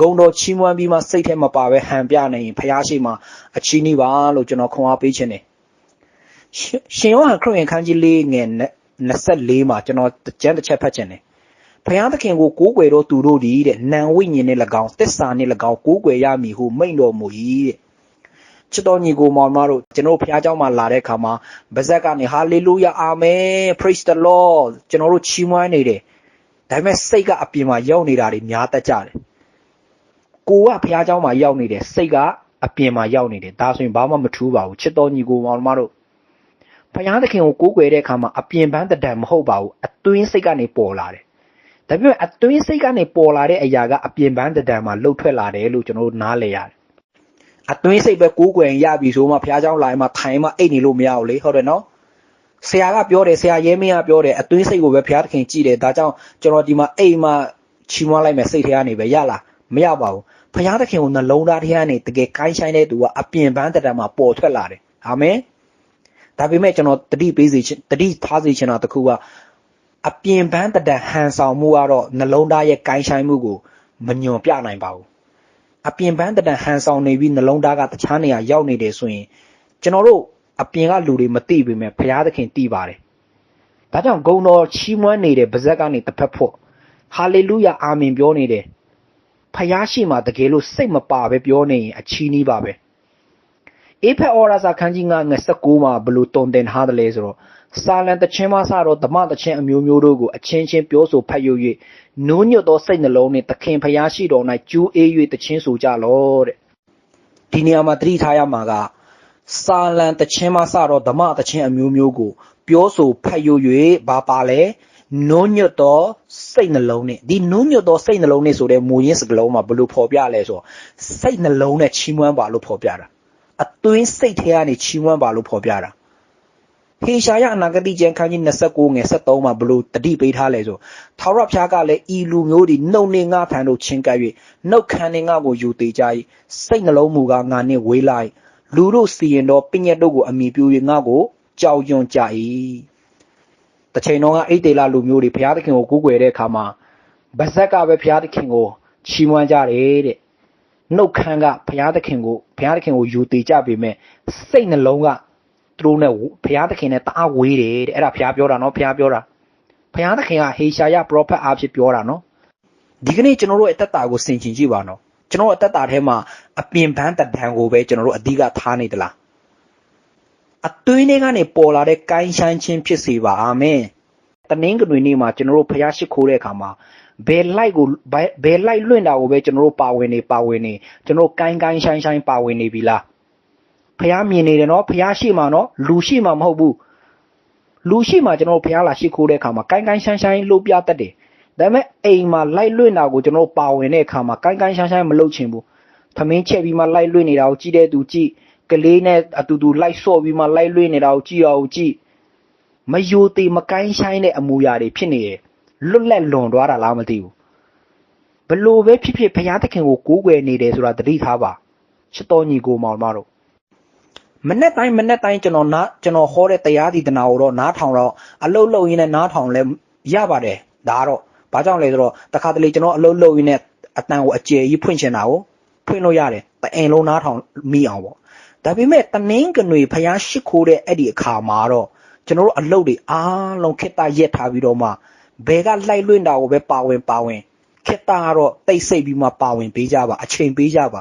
ဂုံတော်ချီးမွမ်းပြီးမှစိတ်ထဲမှာပါပဲဟန်ပြနေရင်ဖះရှိမှအချီးနှီးပါလို့ကျွန်တော်ခွန်အားပေးခြင်းတယ်ရှင်ယောဟန်ခရစ်ဝင်ခန်းကြီး၄ငယ်24မှာကျွန်တော်ကြမ်းတစ်ချက်ဖတ်ခြင်းတယ်ဘုရားသခင်ကိုကိုးကွယ်တော်သူတို့သည်တဲ့နံဝိညာဉ်နဲ့၎င်းတစ္ဆာနဲ့၎င်းကိုးကွယ်ရမည်ဟုမိန့်တော်မူ၏တဲ့ချစ်တော်ညီကိုမောင်မတို့ကျွန်တော်ဘုရားကျောင်းမှာလာတဲ့အခါမှာဗဇက်ကနေဟာလေလုယာအာမင် praise the lord ကျွန်တော်တို့ချီးမွမ်းနေတယ်ဒါပေမဲ့စိတ်ကအပြင်မှာရောက်နေတာတွေများတတ်ကြတယ် ကိုကဖျားเจ้าမှာရောက်နေတယ်စိတ်ကအပြင်မှာရောက်နေတယ်ဒါဆိုရင်ဘာမှမထူးပါဘူးချစ်တော်ညီကိုမောင်မတို့ဖျားသခင်ကိုကိုးကွယ်တဲ့အခါမှာအပြင်ပန်းတဒံမဟုတ်ပါဘူးအတွင်းစိတ်ကနေပေါ်လာတယ်ဒါပေမဲ့အတွင်းစိတ်ကနေပေါ်လာတဲ့အရာကအပြင်ပန်းတဒံမှာလှုပ်ထွက်လာတယ်လို့ကျွန်တော်တို့နားလည်ရတယ်အတွင်းစိတ်ပဲကိုးကွယ်ရပြီဆိုမှဖျားเจ้าလာရင်မှထိုင်မှအိတ်နေလို့မရဘူးလေဟုတ်တယ်နော်ဆရာကပြောတယ်ဆရာရဲမင်းကပြောတယ်အတွင်းစိတ်ကိုပဲဘုရားသခင်ကြည့်တယ်ဒါကြောင့်ကျွန်တော်ဒီမှာအိမ်မှာချီးမွမ်းလိုက်မယ်စိတ်ထဲကနေပဲရလား မရပါဘူးဘုရားသခင်ကိုနှလုံးသားထဲကနေတကယ်ကိုင်းဆိုင်တဲ့သူကအပြင်ပန်းတတံမှာပေါ်ထွက်လာတယ်အာမင်ဒါပေမဲ့ကျွန်တော်တတိပေးစီခြင်းတတိထားစီခြင်းတာတခုကအပြင်ပန်းတတံဟန်ဆောင်မှုကတော့နှလုံးသားရဲ့ကိုင်းဆိုင်မှုကိုမညွန်ပြနိုင်ပါဘူးအပြင်ပန်းတတံဟန်ဆောင်နေပြီးနှလုံးသားကတခြားနေရာရောက်နေတယ်ဆိုရင်ကျွန်တော်တို့အပြင်ကလူတွေမသိပေမဲ့ဘုရားသခင်သိပါတယ်။ဒါကြောင့်ဂုံတော်ချီးမွမ်းနေတဲ့ဗဇက်ကနေတစ်ဖက်ဖို့ဟာလေလုယာအာမင်ပြောနေတယ်။ ဖျားရှိမှတကယ်လို့စိတ်မပါပဲပြောနေရင်အချီးနှီးပါပဲ။အေဖက်အော်ရာစာခန်းကြီးက29မှာဘလို့တုံတင်ထားတယ်လဲဆိုတော့စာလံတခြင်းမဆတော့ဓမ္မတခြင်းအမျိုးမျိုးတို့ကိုအချင်းချင်းပြောဆိုဖတ်ယူ၍နူးညွတ်သောစိတ်နှလုံးနှင့်သခင်ဖျားရှိတော်၌ကျူးအေး၍တခြင်းဆိုကြလောတဲ့။ဒီနေရာမှာသတိထားရမှာကစာလံတခြင်းမစတော့ဓမ္မတခြင်းအမျိုးမျိုးကို ပြောဆိုဖတ်ယူ၍ဘာပါလဲ နုံညွတ်သောစိတ်နှလုံးနဲ့ဒီနုံညွတ်သောစိတ်နှလုံးနဲ့ဆိုတဲ့မူရင်းစကားလုံးမှာဘယ်လိုဖော်ပြလဲဆိုတော့စိတ်နှလုံးနဲ့ချီးမွမ်းပါလို့ဖော်ပြတာအတွင်းစိတ်ထဲကနေချီးမွမ်းပါလို့ဖော်ပြတာဟေရှာယအနာဂတိကျမ်းခန်းကြီး29ငယ်73မှာဘလို့တတိပေးထားလဲဆိုထာဝရဘုရားကလည်းဤလူမျိုးဒီနှုတ်နေငါထံတို့ချင်းကပ်၍နှုတ်ခံနေငါကိုယူသေးကြ၏စိတ်နှလုံးမူကားငါနှင့်ဝေးလိုက်လူတို့စီရင်တော့ပညတ်တို့ကိုအမိပြု၍ငါ့ကိုကြောက်ရွံ့ကြ၏ တချိန်တော့ကအိတ်တေလလူမျိုးတွေဘုရားသခင်ကိုကူးကွယ်တဲ့အခါမှာဗဇက်ကပဲဘုရားသခင်ကိုချီးမွမ်းကြတယ်တဲ့နှုတ်ခမ်းကဘုရားသခင်ကိုဘုရားသခင်ကိုယူတည်ကြပေမဲ့စိတ်နှလုံးကသူတို့နဲ့ဘုရားသခင်နဲ့တအားဝေးတယ်တဲ့အဲ့ဒါဘုရားပြောတာနော်ဘုရားပြောတာဘုရားသခင်ကဟေရှာယပရောဖက်အားဖြင့်ပြောတာနော်ဒီကနေ့ကျွန်တော်တို့အသက်တာကိုဆင်ခြင်ကြည့်ပါနော်ကျွန်တော်အသက်တာထဲမှာအပြင်ပန်းတဒံကိုပဲကျွန်တော်တို့အဓိကထားနေသလား အတွင်းထဲကနေပေါ်လာတဲ့ကိုင်းဆိုင်ခြင်းဖြစ်စေပါအာမင်တနင်္ဂနွေနေ့မှာကျွန်တော်တို့ဖျားရှိခိုးတဲ့အခါမှာဘယ်လိုက်ကိုဘယ်လိုက်လွင့်တာကိုပဲကျွန်တော်တို့ပါဝင်နေပါဝင်နေကျွန်တော်ကိုင်းကိုင်းဆိုင်ဆိုင်ပါဝင်နေပြီလားဖျားမြင်နေတယ်နော်ဖျားရှိမှနော်လူရှိမှမဟုတ်ဘူးလူရှိမှကျွန်တော်တို့ဖျားလာရှိခိုးတဲ့အခါမှာကိုင်းကိုင်းဆိုင်ဆိုင်လှုပ်ပြတတ်တယ်ဒါပေမဲ့အိမ်မှာလိုက်လွင့်တာကိုကျွန်တော်ပါဝင်တဲ့အခါမှာကိုင်းကိုင်းဆိုင်ဆိုင်မလုပ်ချင်ဘူးသမင်းချက်ပြီးမှလိုက်လွင့်နေတာကိုကြည့်တဲ့သူကြည့် ကလေးနဲ့အတူတူလိုက်ဆော့ပြီးမှလိုက်လွင့်နေတာကိုကြည့်အောင်ကြည့်မယိုသေးမကိုင်းဆိုင်တဲ့အမူအရာတွေဖြစ်နေတယ်လွတ်လပ်လွန်သွားတာလားမသိဘူးဘလို့ပဲဖြစ်ဖြစ်ဘုရားသခင်ကိုကိုးကွယ်နေတယ်ဆိုတာသတိထားပါချစ်တော်ညီကိုမောင်မတို့မနေ့တိုင်းမနေ့တိုင်းကျွန်တော်နားကျွန်တော်ဟောတဲ့တရားဒီတနာကိုတော့နားထောင်တော့အလုတ်လုတ်ရင်းနဲ့နားထောင်လဲရပါတယ်ဒါကတော့ဘာကြောင့်လဲဆိုတော့တခါတလေကျွန်တော်အလုတ်လုတ်ရင်းနဲ့အတန်ကိုအကျယ်ကြီးဖွင့်ချင်တာကိုဖွင့်လို့ရတယ်တအိမ်လုံးနားထောင်မိအောင်ပေါ့ ဒါပေမဲ့တနင်းကနွေဖျားရှိခိုးတဲ့အဲ့ဒီအခါမှာတော့ကျွန်တော်တို့အလုပ်တွေအားလုံးခက်တာရက်ထားပြီးတော့မှဘယ်ကလိုက်လွင့်တာကိုပဲပါဝင်ပါဝင်ခက်တာကတော့တိတ်ဆိတ်ပြီးမှပါဝင်ပေးကြပါအချိန်ပေးကြပါ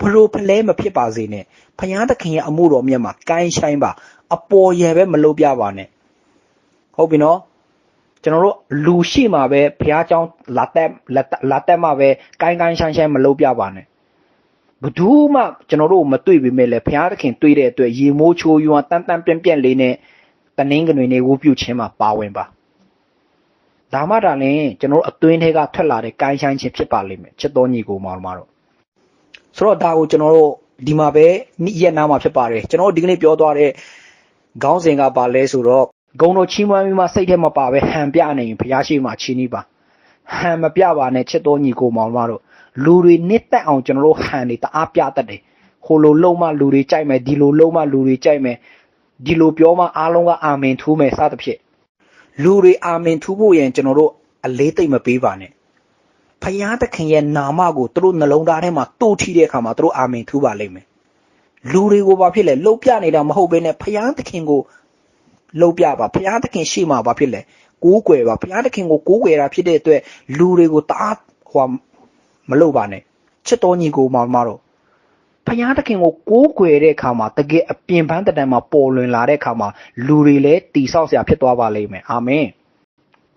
ဘလို့ဖလဲမဖြစ်ပါစေနဲ့ဖျားသခင်ရဲ့အမှုတော်မြတ်မှာကိုင်းဆိုင်ပါအပေါ်ရယ်ပဲမလုပ်ပြပါနဲ့ဟုတ်ပြီနော်ကျွန်တော်တို့လူရှိမှပဲဘုရားကျောင်းလာတက်လာတက်မှပဲကိုင်းကိုင်းဆိုင်ဆိုင်မလုပ်ပြပါနဲ့ ဘဒူးမှကျွန်တော်တို့မတွေ့ပေမဲ့လည်းဘုရားသခင်တွေ့တဲ့အတွက်ရေမိုးချိုးယွမ်းတန်တန်ပြန့်ပြန့်လေးနဲ့တနင်းကနွေနေဝုပြုခြင်းမှာပါဝင်ပါဒါမှဒါလည်းကျွန်တော်အတွင်းထဲကထွက်လာတဲ့ကိုင်းဆိုင်ခြင်းဖြစ်ပါလိမ့်မယ်ချစ်တော်ညီကိုမောင်တို့ဆိုတော့ဒါကိုကျွန်တော်တို့ဒီမှာပဲနေ့ရက်နားမှာဖြစ်ပါတယ်ကျွန်တော်ဒီကနေ့ပြောသွားတဲ့ခေါင်းစဉ်ကပါလဲဆိုတော့ဂုံတော်ချီးမွမ်းပြီးမှစိတ်ထဲမပါပဲဟန်ပြနေရင်ဘုရားရှိခိုးချီးနှီးပါဟန်မပြပါနဲ့ချစ်တော်ညီကိုမောင်တို့ လူတွေနစ်သက်အောင်ကျွန်တော်တို့ဟန်တွေတအားပြတတ်တယ်ဟိုလိုလုံးမလူတွေကြိုက်မယ်ဒီလိုလုံးမလူတွေကြိုက်မယ်ဒီလိုပြောမှအားလုံးကအာမင်ထူးမယ်စသဖြင့်လူတွေအာမင်ထူးဖို့ရင်ကျွန်တော်တို့အလေးသိမ့်မပေးပါနဲ့ဖယားသခင်ရဲ့နာမကိုသူတို့နှလုံးသားထဲမှာတိုးထီတဲ့အခါမှာသူတို့အာမင်ထူပါလိမ့်မယ်လူတွေကိုဘာဖြစ်လဲလှုပ်ပြနေတာမဟုတ်ဘဲနဲ့ဖယားသခင်ကိုလှုပ်ပြပါဖယားသခင်ရှေ့မှာဘာဖြစ်လဲကိုးကွယ်ပါဖယားသခင်ကိုကိုးကွယ်တာဖြစ်တဲ့အတွက်လူတွေကိုတအားဟို မလုပ်ပါနဲ့ချစ်တော်ညီကိုမမတော့ဖယားသခင်ကိုကိုးကွယ်တဲ့အခါမှာတကယ်အပြင်ပန်းတတန်မှာပေါ်လွင်လာတဲ့အခါမှာလူတွေလည်းတိဆောက်စရာဖြစ်သွားပါလိမ့်မယ်အာမင်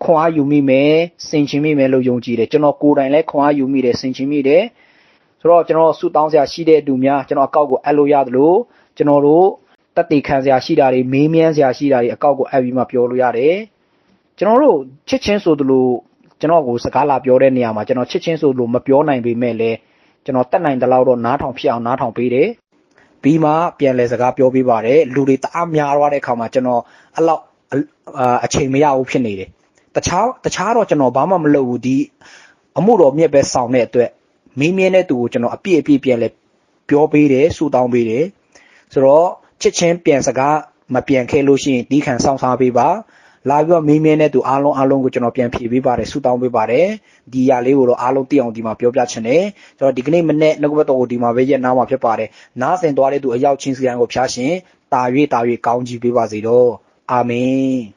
ခွန်အားယူမိမယ်စင်ချင်မိမယ်လို့ယုံကြည်တယ်ကျွန်တော်ကိုယ်တိုင်လည်းခွန်အားယူမိတယ်စင်ချင်မိတယ်ဆိုတော့ကျွန်တော်ဆူတောင်းစရာရှိတဲ့သူများကျွန်တော်အကောက်ကိုအပ်လို့ရတယ်လို့ကျွန်တော်တို့တက်တေခံစရာရှိတာတွေမေးမြန်းစရာရှိတာတွေအကောက်ကိုအပ်ပြီးမှပြောလို့ရတယ်ကျွန်တော်တို့ချစ်ချင်းဆိုသလို ကျွန်တော်ကိုစကားလာပြောတဲ့နေရာမှာကျွန်တော်ချစ်ချင်းဆိုလို့မပြောနိုင်ပေမဲ့လည်းကျွန်တော်တက်နိုင်တဲ့လောက်တော့နားထောင်ဖြစ်အောင်နားထောင်ပေးတယ်ပြီးမှပြန်လဲစကားပြောပေးပါတယ်လူတွေတအားများသွားတဲ့အခါမှာကျွန်တော်အဲ့လောက်အချိန်မရဘူးဖြစ်နေတယ်တခြားတခြားတော့ကျွန်တော်ဘာမှမလုပ်ဘူးဒီအမှုတော်မြက်ပဲဆောင်တဲ့အတွက်မင်းမြဲတဲ့သူကိုကျွန်တော်အပြည့်အပြည့်ပြန်လဲပြောပေးတယ်ဆူတောင်းပေးတယ်ဆိုတော့ချစ်ချင်းပြန်စကားမပြန်ခဲ့လို့ရှိရင်ဒီခံဆောင်စားပေးပါ လာပြီးတော့မင်းမြဲတဲ့သူအားလုံးအားလုံးကိုကျွန်တော်ပြန်ဖြေပေးပါတယ်ဆူတောင်းပေးပါတယ်ဒီရလေးကိုတော့အားလုံးသိအောင်ဒီမှာပြောပြချင်တယ်ကျွန်တော်ဒီကနေ့မနေ့နှုတ်ဘတ်တော်ကိုဒီမှာပဲရက်နာမှာဖြစ်ပါတယ်နားဆင်သွားတဲ့သူအရောက်ချင်းစီတိုင်းကိုဖျားရှင်တာ၍တာ၍ကောင်းကြီးပေးပါစေတော့အာမင်